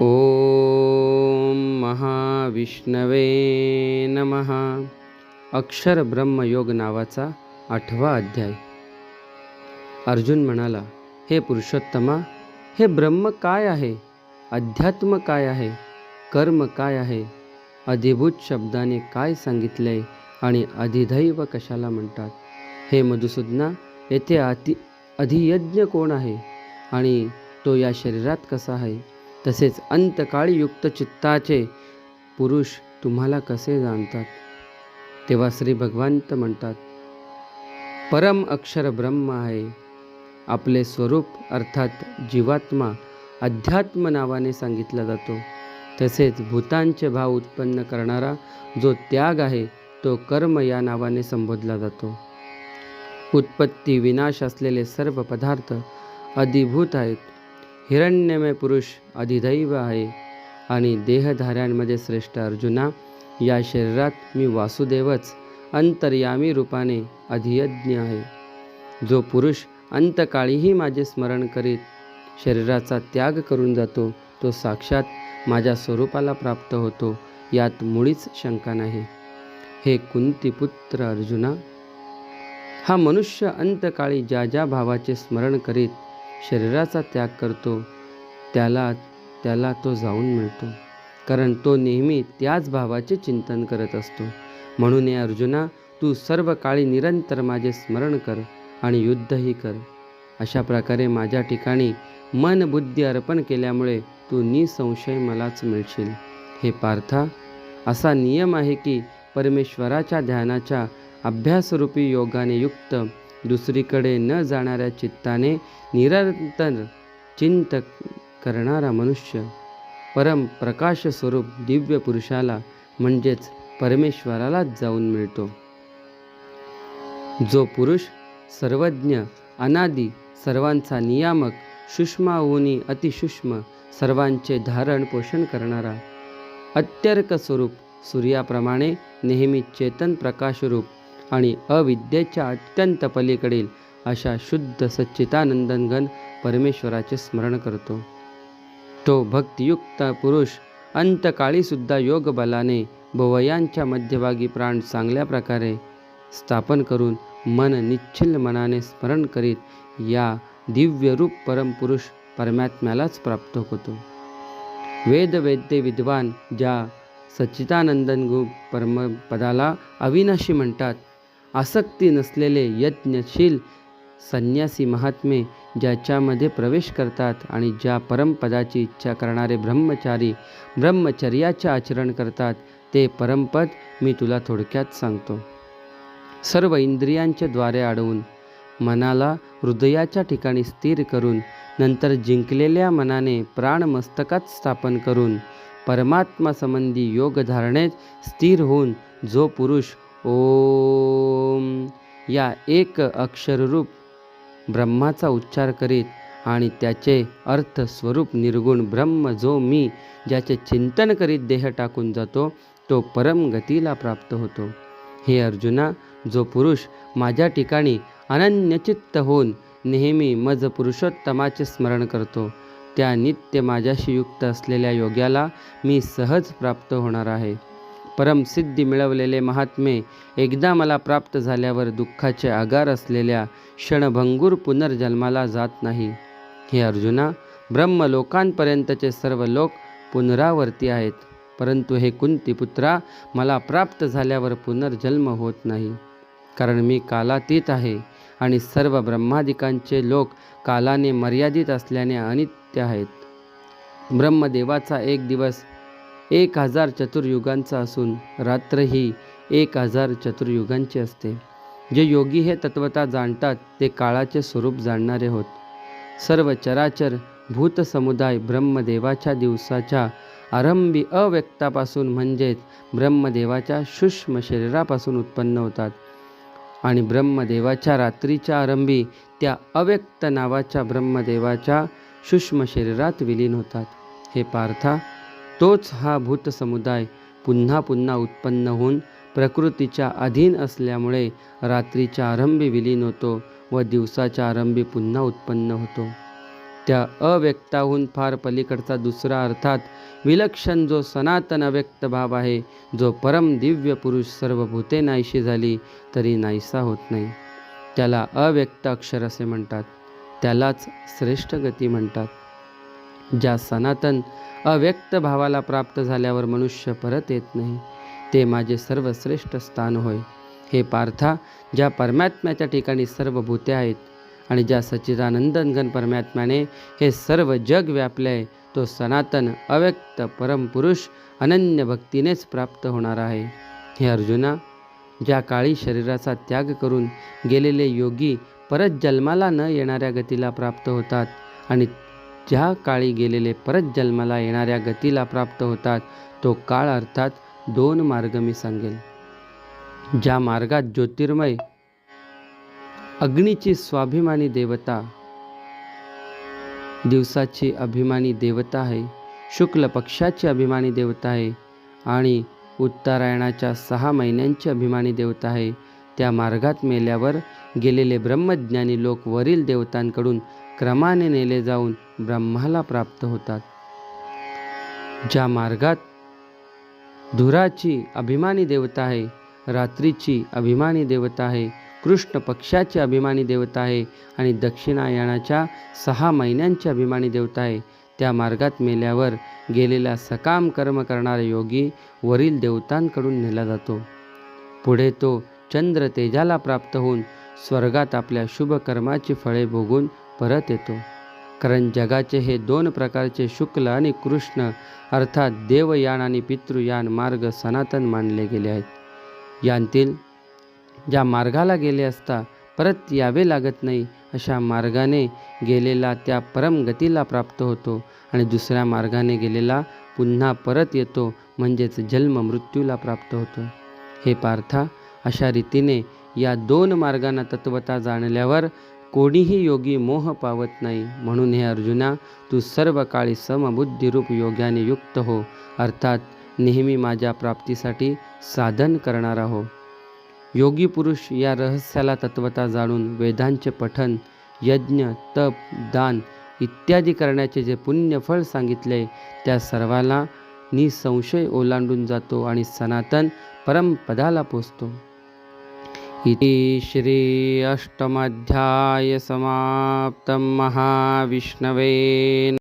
ओम महाविष्णवे नमः. अक्षर ब्रह्मयोग नावाचा आठवा अध्याय. अर्जुन म्हणाला हे पुरुषोत्तमा हे ब्रह्म काय आहे? अध्यात्म काय आहे? कर्म काय आहे? अधिभूत शब्दाने काय सांगितले आणि अधिदैव कशाला म्हणतात? हे मधुसूदना येथे अति अधियज्ञ कोण आहे? आणि तो या शरीरात कसा आहे? तसेच अंतकाळी युक्त चित्ताचे पुरुष तुम्हाला कसे जाणतात? तेव्हा श्री भगवंत म्हणतात परम अक्षर ब्रह्म आहे. आपले स्वरूप अर्थात जीवात्मा अध्यात्म नावाने सांगितला जातो. तसेच भूतांचे भाव उत्पन्न करणारा जो त्याग आहे तो कर्म या नावाने संबोधला जातो. उत्पत्ती विनाश असलेले सर्व पदार्थ अधिभूत आहेत. हिरण्यमय पुरुष अधिदैव आहे आणि देहधाऱ्यांमध्ये श्रेष्ठ अर्जुना या शरीरात मी वासुदेवच अंतर्यामी रूपाने अधियज्ञ आहे. जो पुरुष अंतकाळीही माझे स्मरण करीत शरीराचा त्याग करून जातो तो साक्षात माझ्या स्वरूपाला प्राप्त होतो यात मुळीच शंका नाही. हे कुंतीपुत्र अर्जुना हा मनुष्य अंतकाळी ज्या ज्या भावाचे स्मरण करीत शरीराचा त्याग करतो त्याला त्याला तो जाऊन मिळतो. कारण तो नेहमी त्याच भावाचे चिंतन करत असतो. म्हणून हे अर्जुना तू सर्व काळी निरंतर माझे स्मरण कर आणि युद्धही कर. अशा प्रकारे माझ्या ठिकाणी मन बुद्धी अर्पण केल्यामुळे तू निसंशय मलाच मिळशील. हे पार्था असा नियम आहे की परमेश्वराच्या ध्यानाच्या अभ्यासरूपी योगाने युक्त दुसरीकडे न जाणाऱ्या चित्ताने निरंतर चिंत करणारा मनुष्य परम प्रकाश स्वरूप दिव्य पुरुषाला म्हणजेच परमेश्वरालाच जाऊन मिळतो. जो पुरुष सर्वज्ञ अनादी सर्वांचा नियामक सूक्ष्माहुनी अतिसूक्ष्म सर्वांचे धारण पोषण करणारा अत्यर्क स्वरूप सूर्याप्रमाणे नेहमी चेतन प्रकाशरूप आणि अविद्येच्या अत्यंत पलीकडील अशा शुद्ध सच्चितानंदनगण परमेश्वराचे स्मरण करतो. तो भक्तियुक्त पुरुष अंतकाळीसुद्धा योग बलाने भवयांच्या मध्यभागी प्राण चांगल्या प्रकारे स्थापन करून मन निच्छिल मनाने स्मरण करीत या दिव्यरूप परमपुरुष परमात्म्यालाच प्राप्त होतो. वेदवेद्य विद्वान ज्या सच्चिदानंदन गु परमपदाला अविनाशी म्हणतात आसक्ती नसलेले यज्ञशील संन्यासी महात्मे ज्याच्यामध्ये प्रवेश करतात आणि ज्या परमपदाची इच्छा करणारे ब्रह्मचारी ब्रह्मचर्याचे आचरण करतात ते परमपद मी तुला थोडक्यात सांगतो. सर्व इंद्रियांच्या द्वारे अडवून मनाला हृदयाच्या ठिकाणी स्थिर करून नंतर जिंकलेल्या मनाने प्राण मस्तकात स्थापन करून परमात्मा संबंधी स्थिर होऊन जो पुरुष ओम. या एक अक्षररूप ब्रह्माचा उच्चार करीत आणि त्याचे अर्थ स्वरूप निर्गुण ब्रह्म जो मी ज्याचे चिंतन करीत देह टाकून जातो तो परम गतीला प्राप्त होतो. हे अर्जुना जो पुरुष माझ्या ठिकाणी अनन्यचित्त होऊन नेहमी मज पुरुषोत्तमाचे स्मरण करतो त्या नित्य माझ्याशी युक्त असलेल्या योग्याला मी सहज प्राप्त होणार आहे. परमसिद्धी मिळवलेले महात्मे एकदा मला प्राप्त झाल्यावर दुःखाचे आगार असलेल्या क्षणभंगूर पुनर्जन्माला जात नाही. हे अर्जुना ब्रह्मलोकांपर्यंतचे सर्व लोक पुनरावर्ती आहेत. परंतु हे कुंतीपुत्रा मला प्राप्त झाल्यावर पुनर्जन्म होत नाही. कारण मी कालातीत आहे आणि सर्व ब्रह्मादिकांचे लोक कालाने मर्यादित असल्याने अनित्य आहेत. ब्रह्मदेवाचा एक दिवस एक हजार चतुर्युगांचा असून रात्र ही एक हजार चतुर्युगांची असते. जे योगी हे तत्वता जाणतात ते काळाचे स्वरूप जाणणारे होत. सर्व चराचर भूतसमुदाय ब्रह्मदेवाच्या दिवसाच्या आरंभी अव्यक्तापासून म्हणजेच ब्रह्मदेवाच्या सूक्ष्म शरीरापासून उत्पन्न होतात. आणि ब्रह्मदेवाच्या रात्रीच्या आरंभी त्या अव्यक्त नावाच्या ब्रह्मदेवाच्या सूक्ष्म शरीरात विलीन होतात. हे पार्था तोच हा भूत समुदाय पुन्हा पुन्हा उत्पन्न होऊन प्रकृतीच्या अधीन असल्यामुळे रात्रीच्या आरंभी विलीन होतो व दिवसाच्या आरंभी पुन्हा उत्पन्न होतो. त्या अव्यक्ताहून फार पलीकडचा दुसरा अर्थात विलक्षण जो सनातन अव्यक्त भाव आहे जो परम दिव्य पुरुष सर्व भूते नाहीशी झाली तरी नाहीसा होत नाही. त्याला अव्यक्त अक्षर असे म्हणतात. त्यालाच श्रेष्ठ गती म्हणतात. ज्या सनातन अव्यक्त भावाला प्राप्त झाल्यावर मनुष्य परत येत नाही ते माझे सर्वश्रेष्ठ स्थान होय. हे पार्था ज्या परमात्म्याच्या ठिकाणी सर्व भूते आहेत आणि ज्या सच्चिदानंदन परमात्म्याने हे सर्व जग व्यापले आहे तो सनातन अव्यक्त परमपुरुष अनन्य भक्तीनेच प्राप्त होणार आहे. हे अर्जुना ज्या काळी शरीराचा त्याग करून गेलेले योगी परत जन्माला न येणाऱ्या गतीला प्राप्त होतात आणि ज्या काळी गेलेले परत जन्माला येणाऱ्या गतीला प्राप्त होतात तो काळ अर्थात दोन मार्ग मी सांगेल. ज्या मार्गात ज्योतिर्मय अग्नीची स्वाभिमानी देवता दिवसाची अभिमानी देवता आहे शुक्ल पक्षाची अभिमानी देवता आहे आणि उत्तरायणाच्या सहा महिन्यांची अभिमानी देवता आहे त्या मार्गात मेल्यावर गेलेले ब्रह्मज्ञानी लोक वरील देवतांकडून क्रमाने नेले जाऊन ब्रह्माला प्राप्त होतात. ज्या मार्गात धुराची अभिमानी देवता आहे रात्रीची अभिमानी देवता आहे कृष्ण पक्षाची अभिमानी देवता आहे आणि दक्षिणायनाच्या सहा महिन्यांची अभिमानी देवता आहे त्या मार्गात मेल्यावर गेलेला सकाम कर्म करणारा योगी वरील देवतांकडून नेला जातो. पुढे तो चंद्र तेजाला प्राप्त होऊन स्वर्गात आपल्या शुभ कर्माची फळे भोगून परत येतो. कारण जगाचे हे दोन प्रकारचे शुक्ल आणि कृष्ण अर्थात देवयान आणि पितृयान मार्ग सनातन मानले गेले आहेत. यांतील ज्या मार्गाला गेले असता परत यावे लागत नाही अशा मार्गाने गेलेला त्या परमगतीला प्राप्त होतो आणि दुसऱ्या मार्गाने गेलेला पुन्हा परत येतो म्हणजेच जन्म मृत्यूला प्राप्त होतो. हे पार्था अशा रीतीने या दोन मार्गांना तत्वता जाणल्यावर कोणीही योगी मोह पावत नाही. म्हणून हे अर्जुना तू सर्व काळी समबुद्धिरूप योग्याने युक्त हो. अर्थात नेहमी माझ्या प्राप्तीसाठी साधन करणारा हो. योगी पुरुष या रहस्याला तत्वता जाणून वेदांचे पठन यज्ञ तप दान इत्यादी करण्याचे जे पुण्यफळ सांगितले त्या सर्वाला निसंशय ओलांडून जातो आणि सनातन परमपदाला पोचतो. इति श्री अष्टमाध्याय समाप्तं महाविष्णवे